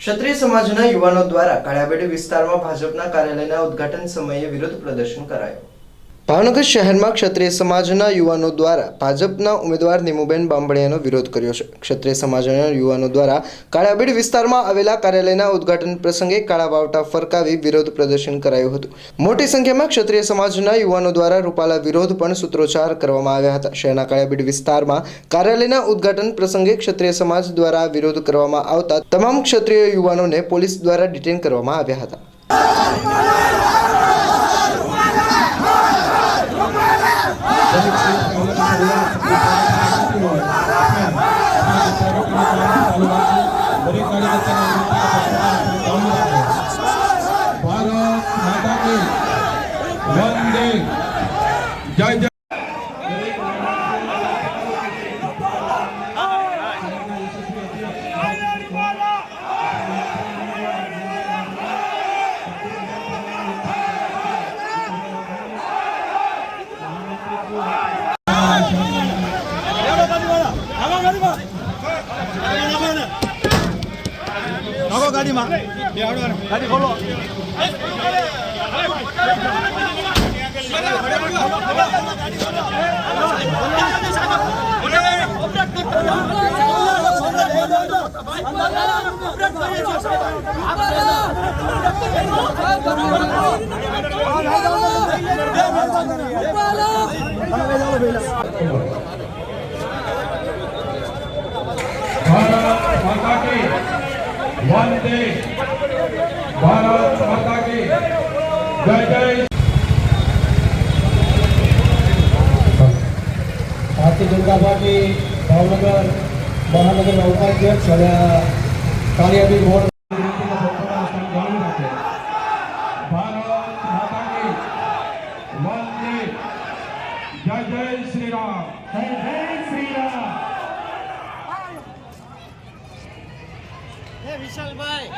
ક્ષત્રિય સમાજના યુવાનો દ્વારા કાળિયાબેડી વિસ્તારમાં ભાજપના કાર્યાલયના ઉદઘાટન સમયે વિરોધ પ્રદર્શન કરાયું. ભાવનગર શહેરમાં ક્ષત્રિય સમાજના યુવાનો દ્વારા ભાજપના ઉમેદવાર નીમુબેન બાંબડિયાનો વિરોધ કર્યો છે. ક્ષત્રિય સમાજના યુવાનો દ્વારા કાળાબીડ વિસ્તારમાં આવેલા કાર્યાલયના ઉદઘાટન પ્રસંગે કાળા વાવટા ફરકાવી વિરોધ પ્રદર્શન કરાયું હતું. મોટી સંખ્યામાં ક્ષત્રિય સમાજના યુવાનો દ્વારા રૂપાલા વિરોધ પણ સૂત્રોચ્ચાર કરવામાં આવ્યા હતા. શહેરના કાળાબીડ વિસ્તારમાં કાર્યાલયના ઉદ્ઘાટન પ્રસંગે ક્ષત્રિય સમાજ દ્વારા વિરોધ કરવામાં આવતા તમામ ક્ષત્રિય યુવાનોને પોલીસ દ્વારા ડિટેન કરવામાં આવ્યા હતા. દરેક કાર્યકર્તાને ભારત માતા કી વંદે જય જય નાખો ગાડીમાં. ગાડી ખોલો. ભારત માતા કી વંદે ભારત માતા કી જય જય ભારતીય જનતા પાર્ટી ભાવનગર મહાનગરના ઉપાધ્યક્ષ અને કાળિયાબી મોડ ભારત માતા કી વંદે જય જય શ્રી રામ. જય જય વિશાલભાઈ.